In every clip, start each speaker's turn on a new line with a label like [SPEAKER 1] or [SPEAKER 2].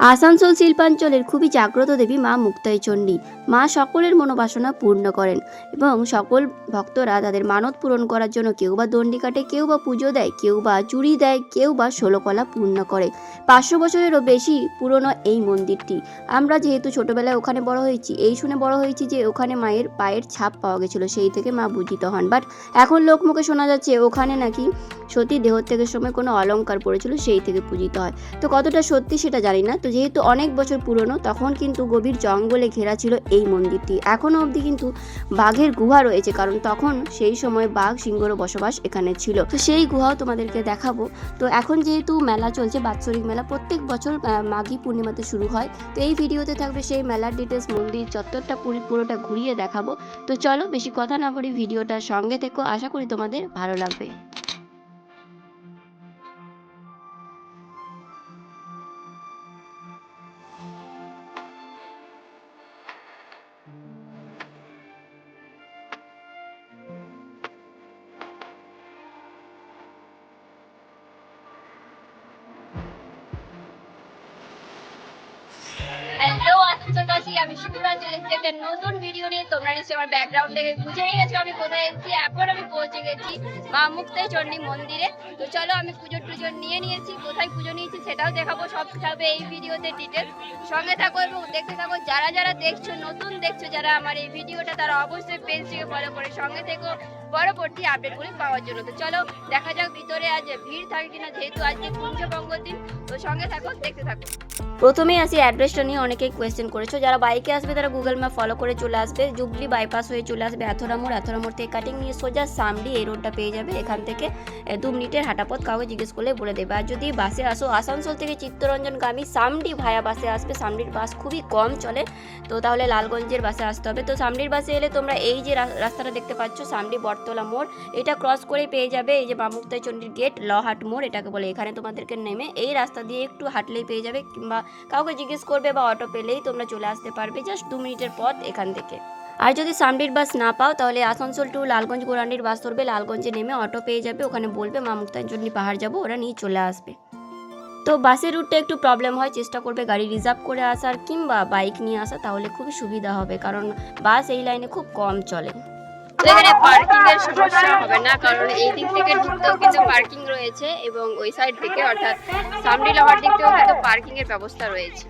[SPEAKER 1] আসানসোল শিল্পাঞ্চলের খুবই জাগ্রত দেবী মা মুক্তাই চণ্ডী। মা সকলের মনোবাসনা পূর্ণ করেন এবং সকল ভক্তরা তাদের মানত পূরণ করার জন্য কেউ বা দণ্ডি কাটে, কেউ বা পুজো দেয়, কেউ বা চুরি দেয়, কেউ বা ষোলকলা পূর্ণ করে। পাঁচশো বছরেরও বেশি পুরনো এই মন্দিরটি। আমরা যেহেতু ছোটবেলায় ওখানে বড় হয়েছি, এই শুনে বড় হয়েছি যে ওখানে মায়ের পায়ের ছাপ পাওয়া গেছিল, সেই থেকে মা পূজিত হন। বাট এখন লোকমুখে শোনা যাচ্ছে ওখানে নাকি সতী দেহত্যাগের সময় কোনো অলংকার পড়েছিল, সেই থেকে পূজিত হয়। তো কতটা সত্যি সেটা জানি না, তো যেহেতু অনেক বছর পুরনো, তখন কিন্তু গভীর জঙ্গলে ঘেরা ছিল এই মন্দিরটি। এখনও অবধি কিন্তু বাঘের গুহা রয়েছে, কারণ তখন সেই সময় বাঘ সিংহরও বসবাস এখানে ছিল। তো সেই গুহাও তোমাদেরকে দেখাবো। তো এখন যেহেতু মেলা চলছে, বাৎসরিক মেলা, প্রত্যেক বছর মাঘী পূর্ণিমাতে শুরু হয়। তো এই ভিডিওতে থাকবে সেই মেলার ডিটেলস মন্দির চত্বরটা পুরি, পুরোটা ঘুরিয়ে দেখাবো। তো চলো, বেশি কথা না বলি ভিডিওটার সঙ্গে থেকো। আশা করি তোমাদের ভালো লাগবে।
[SPEAKER 2] একটা নতুন ভিডিও নিয়ে তোমরা নিশ্চয়ই আমার ব্যাকগ্রাউন্ড থেকে বুঝেই গেছো আমি কোথায় এসেছি, এখন আমি পৌঁছে গেছি মা মুক্তাই চণ্ডী মন্দিরে। তো চলো আমি পুজো টুজো নিয়ে নিয়েছি, কোথায় পুজো নিয়েছি সেটাও দেখাবো, সব থাকবে এই ভিডিওতে ডিটেলস সঙ্গে থাকো এবং দেখতে থাকো, যারা যারা দেখছ, নতুন দেখছ, যারা আমার এই ভিডিওটা তারা অবশ্যই পেজটিকে ফলো করে সঙ্গে থেকো। পরবর্তী আপডেটগুলি পাওয়ার জন্য। তো চলো, দেখা যাক ভিতরে আজ ভিড় থাকে কিনা। যেহেতু আজকে কুঞ্জবঙ্গর দিন, তো সঙ্গে থাকো, দেখতে থাকো।
[SPEAKER 1] প্রথমে আসি অ্যাড্রেসটা নিয়ে অনেকেই কোয়েশ্চেন করেছ। যারা বাইকে আসবে, তারা গুগল ম্যাপ ফলো করে চলে আসবে। জুবলি বাইপাস হয়ে চলে আসবে এথরা মোড়। এথরা মোড় থেকে কাটিং নিয়ে সোজা সামডি এই রোডটা পেয়ে যাবে। এখান থেকে দু মিনিটের হাঁটাপথ কাউকে জিজ্ঞেস করলে বলে দেবে। আর যদি বাসে আসো, আসানসোল থেকে চিত্তরঞ্জনগামী সামডি ভায়া বাসে আসবে। সামডির বাস খুবই কম চলে। তো তাহলে লালগঞ্জের বাসে আসতে হবে। তো সামডির বাসে এলে তোমরা এই যে রাস্তাটা দেখতে পাচ্ছ সামডি বটতলা মোড়। এটা ক্রস করে পেয়ে যাবে এই যে মামুক্তাই চণ্ডীর গেট লহাট মোড়, এটাকে বলে। এখানে তোমাদেরকে নেমে এই রাস্তা দিয়ে একটু হাঁটলেই পেয়ে যাবে কিংবা কাউকে জিজ্ঞেস করবে বা অটো পেলেই তোমরা চলে আসতে পারবে জাস্ট দু মিনিটের পথ এখান থেকে। আর যদি সামডির বাস না পাও, তাহলে আসানসোল টু লালগঞ্জ গোরান্ডির বাস ধরবে। লালগঞ্জে নেমে অটো পেয়ে যাবে। ওখানে বলবে, মা মুক্তাঞ্জলি পাহাড় যাব, ওরা নিয়ে চলে আসবে। তো বাসের রুটটা একটু প্রবলেম হয়। চেষ্টা করবে গাড়ি রিজার্ভ করে আসার কিংবা বাইক নিয়ে আসা, তাহলে খুবই সুবিধা হবে। কারণ বাস এই লাইনে খুব কম চলে।
[SPEAKER 2] এখানে পার্কিং এর সমস্যা হবে না, কারণ এই দিক থেকে ঢুকতেও কিন্তু পার্কিং রয়েছে এবং ওই সাইড থেকে, অর্থাৎ সামডি লহার দিক থেকেও কিন্তু পার্কিং এর ব্যবস্থা রয়েছে।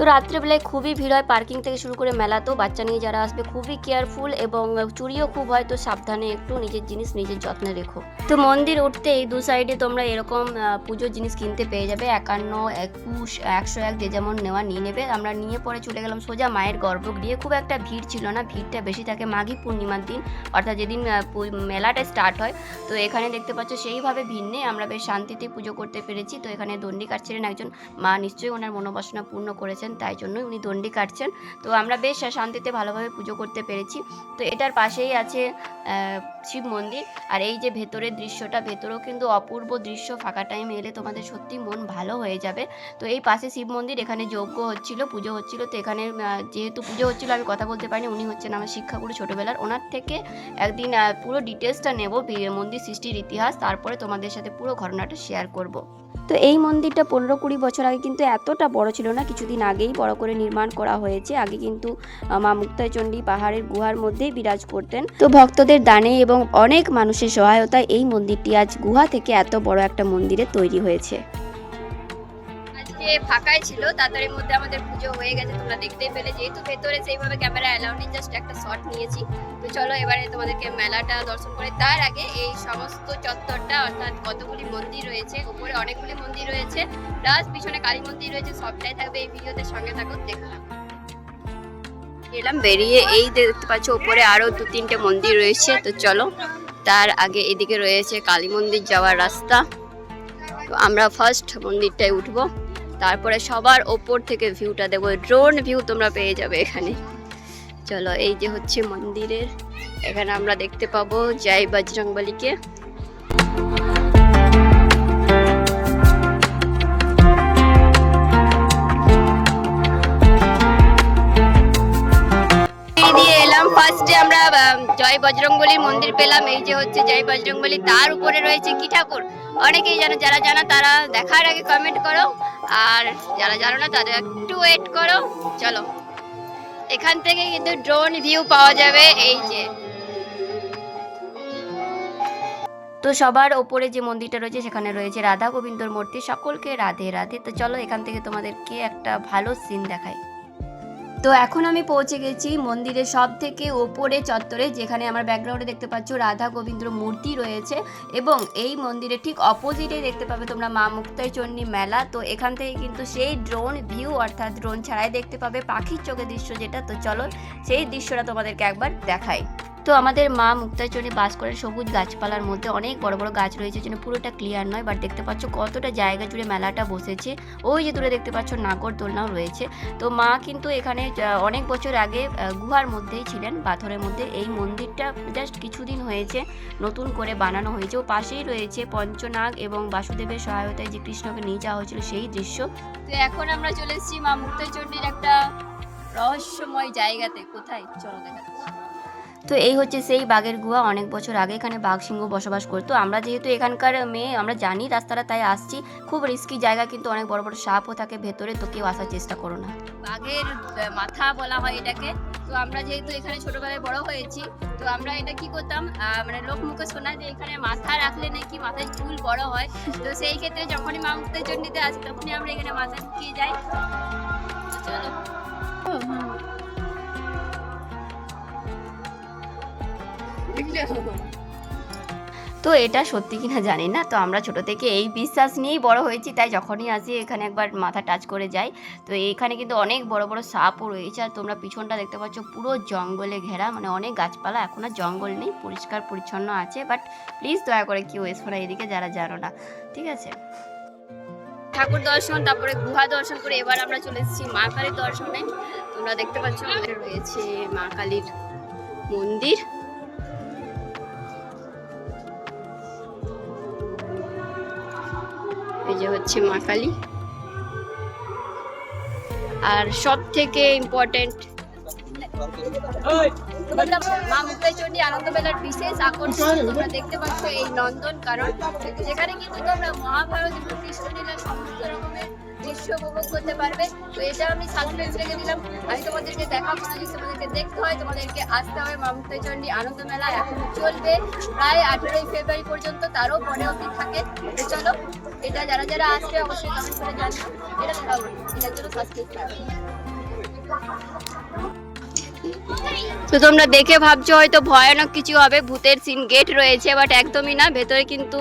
[SPEAKER 1] তো রাত্রেবেলায় খুবই ভিড় হয় পার্কিং থেকে শুরু করে মেলাতেও বাচ্চা নিয়ে যারা আসবে খুবই কেয়ারফুল এবং চুরিও খুব হয়, তো সাবধানে একটু নিজের জিনিস নিজের যত্নে রেখো। তো মন্দির উঠতে এই দু সাইডে তোমরা এরকম পুজোর জিনিস কিনতে পেয়ে যাবে, একান্ন, একুশ, একশো এক যে যেমন নেওয়া নিয়ে নেবে। আমরা নিয়ে পরে চলে গেলাম সোজা মায়ের গর্ভগৃহে। খুব একটা ভিড় ছিল না, ভিড়টা বেশি থাকে মাঘী পূর্ণিমার দিন, অর্থাৎ যেদিন মেলাটা স্টার্ট হয়। তো এখানে দেখতে পাচ্ছ সেইভাবে ভিড় নেই, আমরা বেশ শান্তিতে পুজো করতে পেরেছি। তো এখানে দণ্ডি কাটছিলেন একজন, মা নিশ্চয়ই ওনার মনোবাসনা পূর্ণ করেছেন। তাই জন্যই উনি দণ্ডি কাটছেন। তো আমরা বেশ শান্তিতে ভালোভাবে পুজো করতে পেরেছি। তো এটার পাশেই আছে শিব মন্দির। আর এই যে ভেতরের দৃশ্যটা, ভেতরেও কিন্তু অপূর্ব দৃশ্য, ফাঁকা টাইম এলে তোমাদের সত্যি মন ভালো হয়ে যাবে। তো এই পাশে শিব মন্দির, এখানে যজ্ঞ হচ্ছিল, পুজো হচ্ছিল। তো এখানে যেহেতু পুজো হচ্ছিল, আমি কথা বলতে পারিনি, উনি হচ্ছেন আমার শিক্ষাগুরু ছোটোবেলার। ওনার থেকে একদিন পুরো ডিটেলসটা নেব মন্দির সৃষ্টির ইতিহাস। তারপরে তোমাদের সাথে পুরো ঘটনাটা শেয়ার করব। তো এই মন্দিরটা পনেরো কুড়ি বছর আগে কিন্তু এতটা বড় ছিল না, কিছুদিন আগেই বড় করে নির্মাণ করা হয়েছে। আগে কিন্তু মা মুক্তাচণ্ডী পাহাড়ের গুহার মধ্যেই বিরাজ করতেন। তো ভক্তদের দানে এবং অনেক মানুষের সহায়তায় এই মন্দিরটি আজ গুহা থেকে এত বড় একটা মন্দিরে তৈরি হয়েছে।
[SPEAKER 2] আজকে ফাঁকাই ছিল তাড়াতাড়ির মধ্যে আমাদের পুজো হয়ে গেছে, তোমরা দেখতেই পেলে। যেহেতু ভেতরে সেইভাবে ক্যামেরা অ্যালাউ নেই জাস্ট একটা শট নিয়েছি। তো চলো এবারে তোমাদেরকে মেলাটা দর্শন করে। তার আগে এই সমস্ত চত্বরটা, অর্থাৎ কতগুলি মন্দির রয়েছে, উপরে অনেকগুলি মন্দির রয়েছে প্লাস পিছনে কালী মন্দির রয়েছে, সবটাই থাকবে এই ভিডিওতে, সঙ্গে থাকো দেখলাম এলাম, বেরিয়ে এই দেখতে পাচ্ছ, উপরে আরও দু, তিনটে মন্দির রয়েছে। তো চলো, তার আগে এদিকে রয়েছে কালী মন্দির যাওয়ার রাস্তা। তো আমরা ফার্স্ট মন্দিরটায় উঠবো। তারপরে সবার ওপর থেকে ভিউটা দেবো। ড্রোন ভিউ তোমরা পেয়ে যাবে এখানে। চলো, এই যে হচ্ছে মন্দিরের। এখানে আমরা দেখতে পাবো জয় বজরংবলীকে। ফার্স্টে আমরা জয় বজরংবলী মন্দির পেলাম। এই যে হচ্ছে জয় বজরংবলী, তার উপরে রয়েছে কি ঠাকুর?
[SPEAKER 1] অনেকেই জানো যারা জানো তারা দেখার আগে কমেন্ট করো। আর যারা জানো না তাদের একটু ওয়েট করো। চলো। এখান থেকে কিন্তু ড্রোন ভিউ পাওয়া যাবে, এই যে।
[SPEAKER 3] তো সবার ওপরে যে মন্দিরটা রয়েছে, সেখানে রয়েছে রাধা গোবিন্দর মূর্তি। সকলকে রাধে রাধে। তো চলো এখান থেকে তোমাদেরকে একটা ভালো সিন দেখাই। তো এখন আমি পৌঁছে গেছি মন্দিরের সব থেকে ওপরে চত্বরে, যেখানে আমার ব্যাকগ্রাউন্ডে দেখতে পাচ্ছ রাধা গোবিন্দ মূর্তি রয়েছে এবং এই মন্দিরের ঠিক অপোজিটে দেখতে পাবে তোমরা মা মুক্তাই চন্ডী মেলা। তো এখান থেকে কিন্তু সেই ড্রোন ভিউ অর্থাৎ ড্রোন ছাড়াই দেখতে পাবে পাখির চোখে দৃশ্য যেটা। তো চলো সেই দৃশ্যটা তোমাদেরকে একবার দেখাই। তো আমাদের মা মুক্তাচরণী বাস করে সবুজ গাছপালার মধ্যে। অনেক বড় বড় গাছ রয়েছে জন্য পুরোটা ক্লিয়ার নয় বাট দেখতে পাচ্ছ কতটা জায়গা জুড়ে মেলাটা বসেছে। ওই যে দূরে দেখতে পাচ্ছ নাগর দোলনাও রয়েছে। তো মা কিন্তু এখানে অনেক বছর আগে গুহার মধ্যেই ছিলেন, পাথরের মধ্যে। এই মন্দিরটা জাস্ট কিছুদিন হয়েছে, নতুন করে বানানো হয়েছে। ও পাশেই রয়েছে পঞ্চনাগ এবং বাসুদেবের সহায়তায় যে কৃষ্ণকে নিয়ে যাওয়া হয়েছিল সেই দৃশ্য।
[SPEAKER 1] তো এখন আমরা চলে এসেছি মা মুক্তাচণ্ডীর একটা রহস্যময় জায়গাতে। কোথায়? চলো দেখা।
[SPEAKER 3] তো এই হচ্ছে সেই বাঘের গুহা। অনেক বছর আগে এখানে বাঘ সিংহ বসবাস করতো। আমরা যেহেতু এখানকার মেয়ে, আমরা জানি রাস্তাটা, তাই আসছি। খুব রিস্কি জায়গা, কিন্তু অনেক বড় বড় সাপও থাকে ভেতরে, তো কেউ আসার চেষ্টা করো না।
[SPEAKER 1] বাঘের মাথা বলা হয় এটাকে। তো আমরা যেহেতু এখানে ছোটবেলায় বড় হয়েছি, তো আমরা এটা কি করতাম মানে লোক মুখে শোনা যে এখানে মাথা রাখলে নাকি মাথায় চুল বড় হয়। তো সেই ক্ষেত্রে যখনই মা মুক্তের জন্যতে আসি, তখনই আমরা এখানে মাথা ঢুকিয়ে যাই। চলো।
[SPEAKER 3] তো এটা সত্যি কিনা জানি না তো আমরা ছোট থেকে এই বিশ্বাস নিয়েই বড় হয়েছি তাই যখনই আসি এখানে একবার মাথা টাচ করে যাই। তো এখানে কিন্তু অনেক বড় বড় সাপও রয়েছে আর তোমরা পিছনটা দেখতে পাচ্ছ পুরো জঙ্গলে ঘেরা মানে অনেক গাছপালা এখন আর জঙ্গল নেই পরিষ্কার পরিচ্ছন্ন আছে বাট প্লিজ দয়া করে কেউ এসো না এদিকে যারা জানো না ঠিক আছে?
[SPEAKER 1] ঠাকুর দর্শন তারপরে গুহা দর্শন করে এবার আমরা চলে এসেছি মা কালীর দর্শনে। তোমরা দেখতে পাচ্ছ আমাদের রয়েছে মা কালীর মন্দির। হচ্ছে মা কালী। আর সব থেকে ইম্পর্টেন্ট মা মুক্তাচণ্ডী আনন্দ মেলার বিশেষ আকর্ষণ তোমরা দেখতে পাচ্ছ এই নন্দন, কারণ যেখানে কিন্তু তোমরা মহাভারত এবং কৃষ্ণ সমস্ত রকমের দৃশ্য উপভোগ করতে পারবে। তো এটা আমি সাসপেন্স রেখে দিলাম। আমি তোমাদেরকে দেখাবো যদি তোমাদেরকে দেখতে হয়, তোমাদেরকে আসতে হবে মা মুক্তাইচণ্ডী আনন্দ মেলা এখন চলবে। প্রায় আঠেরোই ফেব্রুয়ারি পর্যন্ত তারও পরে অবধি থাকে। তো চলো, এটা যারা যারা আসবে অবশ্যই কমেন্ট করে জানবে এটা দেখাবো, এটার জন্য সাবস্ক্রাইব তো তোমরা দেখে ভাবছ হয়তো ভয়ানক কিছু হবে, ভূতের সিন গেট রয়েছে বাট একদমই না। ভেতরে কিন্তু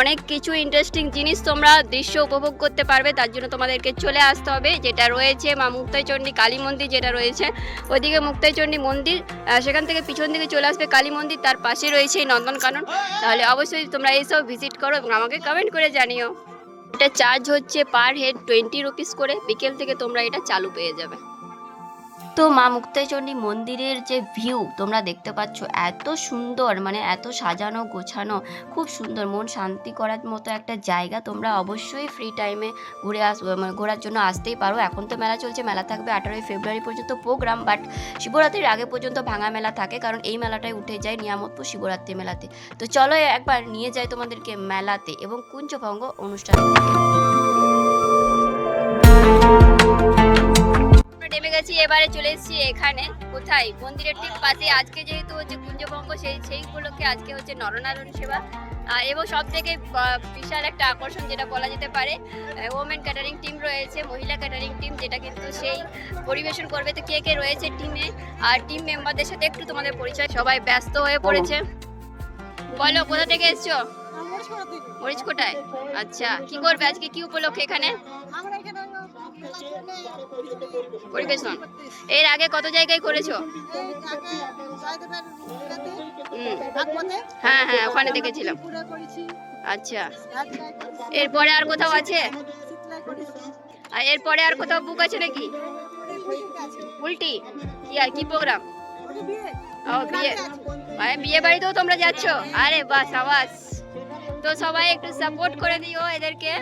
[SPEAKER 1] অনেক কিছু ইন্টারেস্টিং জিনিস তোমরা দৃশ্য উপভোগ করতে পারবে। তার জন্য তোমাদেরকে চলে আসতে হবে, যেটা রয়েছে মা মুক্তাইচণ্ডী কালী মন্দির যেটা রয়েছে। ওইদিকে মুক্তাইচণ্ডী মন্দির সেখান থেকে পিছন দিকে চলে আসবে কালী মন্দির, তার পাশে রয়েছে এই নন্দনকানন। তাহলে অবশ্যই তোমরা এইসব ভিজিট করো এবং আমাকে কমেন্ট করে জানিও। এটা চার্জ হচ্ছে পার হেড টোয়েন্টি রুপিস করে, বিকেল থেকে তোমরা এটা চালু পেয়ে যাবে।
[SPEAKER 3] তো মা মুক্তাইচণ্ডী মন্দিরের যে ভিউ তোমরা দেখতে পাচ্ছ এত সুন্দর মানে এত সাজানো গোছানো, খুব সুন্দর, মন শান্তি করার মতো একটা জায়গা তোমরা অবশ্যই ফ্রি টাইমে ঘুরে আস মানে ঘোরার জন্য আসতেই পারো। এখন তো মেলা চলছে, মেলা থাকবে আঠারোই ফেব্রুয়ারি পর্যন্ত প্রোগ্রাম বাট শিবরাত্রির আগে পর্যন্ত ভাঙা মেলা থাকে, কারণ এই মেলাটাই উঠে যায় নিয়ামতপুর শিবরাত্রি মেলাতে। তো চলো একবার নিয়ে যাই তোমাদেরকে মেলাতে এবং কুঞ্জভঙ্গ অনুষ্ঠানের
[SPEAKER 1] নেমে গেছি এবারে চলে এসেছি এখানে কোথায়? মন্দিরের ঠিক পাশে আজকে যেহেতু হচ্ছে কুঞ্জভঙ্গ সেই সেই উপলক্ষে আজকে হচ্ছে নরনারায়ণ সেবা। আর এবং সব থেকে বিশাল একটা আকর্ষণ যেটা বলা যেতে পারে ওমেন ক্যাটারিং টিম রয়েছে মহিলা ক্যাটারিং টিম যেটা কিন্তু সেই পরিবেশন করবে। তো কে কে রয়েছে টিমে আর টিম মেম্বারদের সাথে একটু তোমাদের পরিচয় সবাই ব্যস্ত হয়ে পড়েছে। বলো কোথা থেকে এসছো? মরিচ কোটায় আচ্ছা কি করবে আজকে? কি উপলক্ষে এখানে পরিবেশন। এর আগে কত জায়গায় করেছ? হ্যাঁ হ্যাঁ ওখানে দেখেছিলাম। আচ্ছা। এরপরে আর কোথাও আছে? আর এরপরে আর কোথাও বুক আছে নাকি? উল্টি। কি আর, কি প্রোগ্রাম ও, বিয়ে। মানে বিয়ে বাড়িতেও তোমরা যাচ্ছ? আরে বাস আওয়াজ তো সবাই একটু সাপোর্ট করে দিও এদেরকে।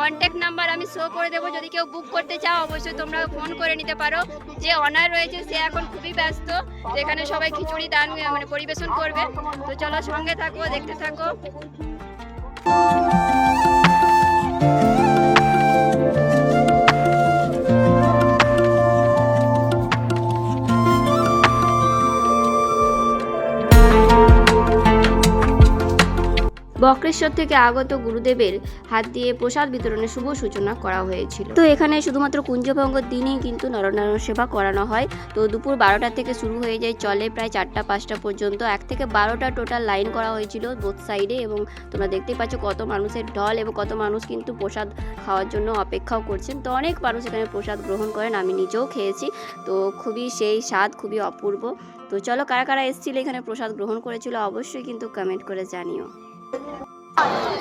[SPEAKER 1] কন্ট্যাক্ট নাম্বার আমি শো করে দেবো। যদি কেউ বুক করতে চাও, অবশ্যই তোমরা ফোন করে নিতে পারো। যে অনার রয়েছে, সে এখন খুবই ব্যস্ত। যেখানে সবাই খিচুড়ি, দান মানে পরিবেশন করবে। তো চলো সঙ্গে থাকো, দেখতে থাকো। বক্রেশ্বর থেকে আগত গুরুদেবের হাত দিয়ে প্রসাদ বিতরণের শুভ সূচনা করা হয়েছিল। তো এখানে শুধুমাত্র কুঞ্জভঙ্গর দিনেই কিন্তু নরনারায়ণ সেবা করানো হয়। তো দুপুর বারোটা থেকে শুরু হয়ে যায়, চলে প্রায় চারটা, পাঁচটা পর্যন্ত। এক থেকে বারোটা টোটাল লাইন করা হয়েছিল বোথ সাইডে এবং তোমরা দেখতেই পাচ্ছ কত মানুষের ঢল এবং কত মানুষ কিন্তু প্রসাদ খাওয়ার জন্য অপেক্ষাও করছেন। তো অনেক মানুষ এখানে প্রসাদ গ্রহণ করেন, আমি নিজেও খেয়েছি। তো খুবই সেই স্বাদ খুবই অপূর্ব। তো চলো কারা কারা এসেছিল এখানে প্রসাদ গ্রহণ করেছিল অবশ্যই কিন্তু কমেন্ট করে জানিও।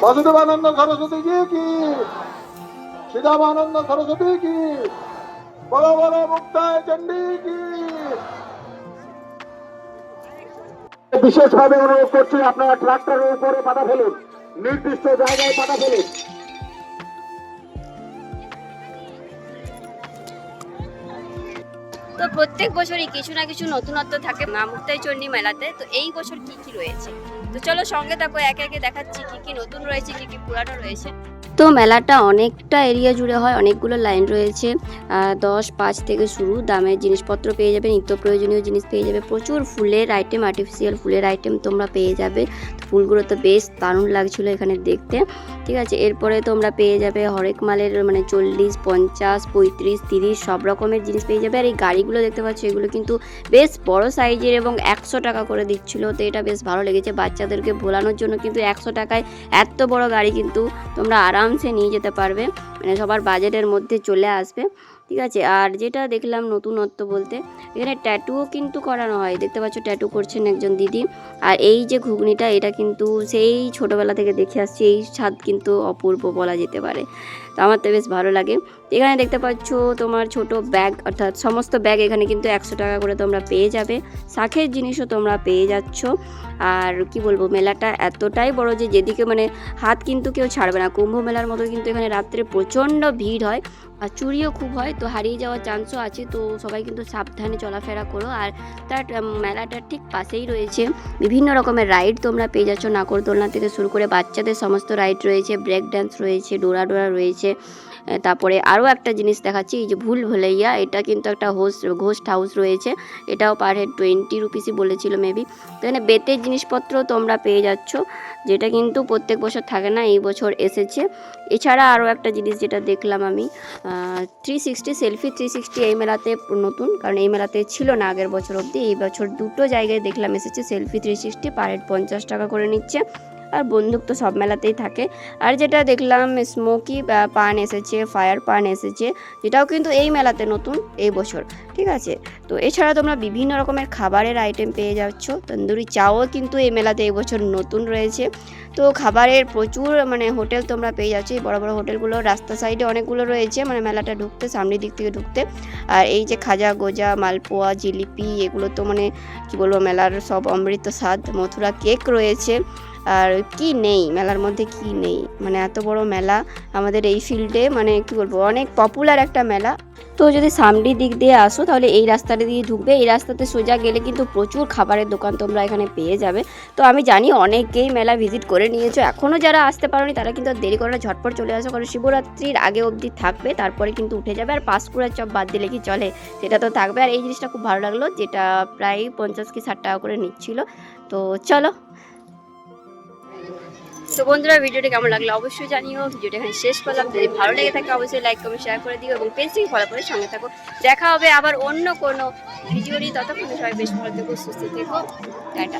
[SPEAKER 4] বাসুদেবানন্দ সরস্বতী জি কি? শ্রীরামানন্দ সরস্বতী কি? বড় বড় মুক্তায় চণ্ডী কি? বিশেষভাবে অনুরোধ করছি, আপনারা ট্রাক্টরের উপরে পাতা ফেলুন, নির্দিষ্ট জায়গায় পাতা ফেলুন।
[SPEAKER 2] তো প্রত্যেক বছরই কিছু না কিছু নতুনত্ব থাকে মা মুক্তাই চণ্ডী মেলাতে, তো এই বছর কি কি রয়েছে? তো চলো সঙ্গে থাকো, একে একে দেখাচ্ছি কি কি নতুন রয়েছে, কি কি পুরানো রয়েছে।
[SPEAKER 1] তো মেলাটা অনেকটা এরিয়া জুড়ে হয়, অনেকগুলো লাইন রয়েছে। দশ পাঁচ থেকে শুরু দামের জিনিসপত্র পেয়ে যাবে, নিত্য প্রয়োজনীয় জিনিস পেয়ে যাবে, প্রচুর ফুলের আইটেম আর্টিফিশিয়াল ফুলের আইটেম তোমরা পেয়ে যাবে। ফুলগুলো তো বেশ দারুণ লাগছিল এখানে দেখতে। ঠিক আছে, এরপরে তোমরা পেয়ে যাবে হরেক মালের মানে চল্লিশ, পঞ্চাশ, পঁয়ত্রিশ, তিরিশ, সব রকমের জিনিস পেয়ে যাবে। আর এই গাড়িগুলো দেখতে পাচ্ছ, এগুলো কিন্তু বেশ বড় সাইজের এবং একশো টাকা করে দিচ্ছিল, তো এটা বেশ ভালো লেগেছে বাচ্চাদেরকে ভোলানোর জন্য কিন্তু একশো টাকায় এত বড় গাড়ি কিন্তু তোমরা আরামসে নিয়ে যেতে পারবে। মানে সবার বাজেটের মধ্যে চলে আসবে। ঠিক আছে? আর যেটা দেখলাম নতুনত্ব বলতে, এখানে ট্যাটুও কিন্তু করানো হয়। দেখতে পাচ্ছ ট্যাটু করছেন একজন দিদি। আর এই যে ঘুগনিটা, এটা কিন্তু সেই ছোটোবেলা থেকে দেখে আসছি। এই স্বাদ কিন্তু অপূর্ব বলা যেতে পারে। তো আমার তো বেশ ভালো লাগে। এখানে দেখতে পাচ্ছ, তোমার ছোট ব্যাগ অর্থাৎ সমস্ত ব্যাগ এখানে কিন্তু একশো টাকা করে তোমরা পেয়ে যাবে। শাখের জিনিসও তোমরা পেয়ে যাচ্ছ। আর কি বলব, মেলাটা এতটাই বড় যে যেদিকে মানে হাত কিন্তু কেউ ছাড়বে না। কুম্ভ মেলার মতো কিন্তু এখানে রাত্রে প্রচণ্ড ভিড় হয় আর চুরিও খুব হয়, তো হারিয়ে যাওয়ার চান্সও আছে। তো সবাই কিন্তু সাবধানে চলাফেরা করো। আর তার মেলাটার ঠিক পাশেই রয়েছে বিভিন্ন রকমের রাইড তোমরা পেয়ে যাচ্ছ। নাকরদোলনা থেকে শুরু করে বাচ্চাদের সমস্ত রাইড রয়েছে ব্রেক ড্যান্স রয়েছে, ডোরা ডোরা রয়েছে। তারপরে আরও একটা জিনিস দেখাচ্ছি, এই যে ভুল ভুলাইয়া, এটা কিন্তু একটা হোস্ট ঘোস্ট হাউস রয়েছে। এটাও পার হেড টোয়েন্টি রুপিসই বলেছিল মেবি তো এখানে বেতের জিনিসপত্র তোমরা পেয়ে যাচ্ছ, যেটা কিন্তু প্রত্যেক বছর থাকে না, এই বছর এসেছে। এছাড়া আরও একটা জিনিস যেটা দেখলাম আমি three sixty selfie three sixty এই মেলাতে নতুন, কারণ এই মেলাতে ছিল না আগের বছর অবধি, এই বছর দুটো জায়গায় দেখলাম এসেছে selfie three sixty per head পঞ্চাশ টাকা করে নিচ্ছে। আর বন্দুক তো সব মেলাতেই থাকে। আর যেটা দেখলাম, স্মোকি পান এসেছে, ফায়ার পান এসেছে, যেটাও কিন্তু এই মেলাতে নতুন এই বছর, ঠিক আছে? তো এছাড়া তোমরা বিভিন্ন রকমের খাবারের আইটেম পেয়ে যাচ্ছ। তন্দুরি চাও কিন্তু এই মেলাতে এই বছর নতুন রয়েছে। তো খাবারের প্রচুর মানে হোটেল তোমরা পেয়ে যাচ্ছ। এই বড় বড় হোটেলগুলো রাস্তা সাইডে অনেকগুলো রয়েছে মানে মেলাটা ঢুকতে, সামনের দিক থেকে ঢুকতে। আর এই যে খাজা, গোজা, মালপোয়া, জিলিপি, এগুলো তো মানে কী বলব, মেলার সব অমৃত স্বাদ মথুরা কেক রয়েছে। আর কি নেই? মেলার মধ্যে কি নেই? মানে এত বড় মেলা আমাদের এই ফিল্ডে মানে কি বলব, অনেক পপুলার একটা মেলা। তো যদি সামনের দিক দিয়ে আসো, তাহলে এই রাস্তাটা দিয়ে ঢুকবে। এই রাস্তাতে সোজা গেলে কিন্তু প্রচুর খাবারের দোকান তোমরা এখানে পেয়ে যাবে। তো আমি জানি অনেকেই মেলা ভিজিট করে নিয়েছো। এখনও যারা আসতে পারোনি, তারা কিন্তু দেরি করে ঝটপট চলে আসো। কারণ শিবরাত্রির আগে অবধি থাকবে, তারপরে কিন্তু উঠে যাবে। আর পাঁশকুড়ার চপ বাদ দিলে কি চলে? সেটা তো থাকবে। আর এই জিনিসটা খুব ভালো লাগল, যেটা প্রায় পঞ্চাশ কি ষাট টাকা করে নিচ্ছিল। তো চলো
[SPEAKER 2] তো বন্ধুরা, ভিডিওটি কেমন লাগল অবশ্যই জানিও। ভিডিওটি এখানে শেষ করলাম। যদি ভালো লেগে থাকে, অবশ্যই লাইক কমেন্ট শেয়ার করে দিও এবং পেজটিকে ফলো করে সঙ্গে থাকো। দেখা হবে আবার অন্য কোনো ভিডিও ততক্ষণ সবাই বেশ ভালো থেকো, সুস্থ থেকো। টাটা।